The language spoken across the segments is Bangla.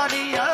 করিয়া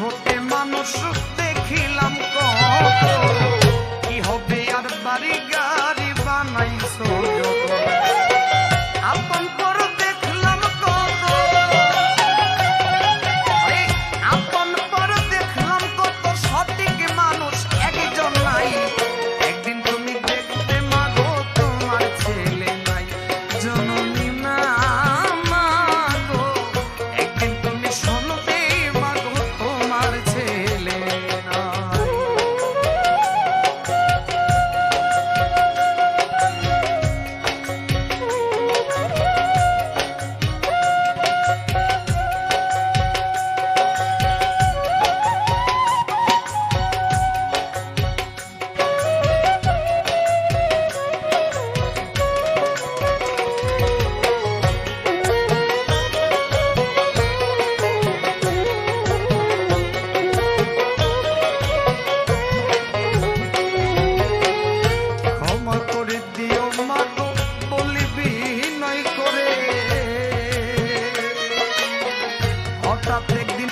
ছোটে মানুষ দেখিলাম কত। কি হবে আর বাড়ি গাড়ি বানাইছো?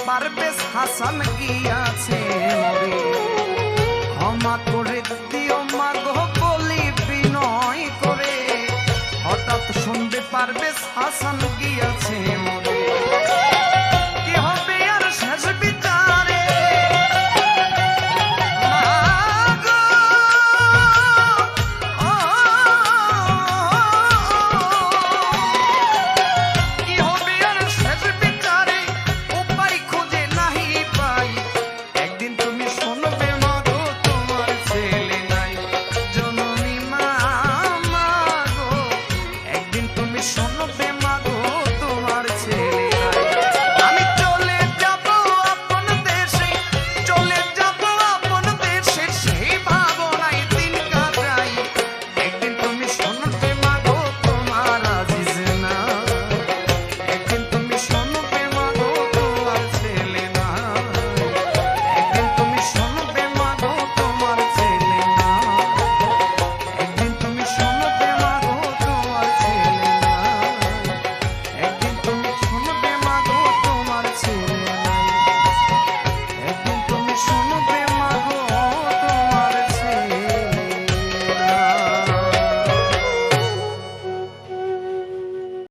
পারবেশ হাসান গিয়াছে মরে। ক্ষমা করে দিও মা গো বলি বিনয় করে। হঠাৎ শুনবে পারবেশ হাসান গিয়াছে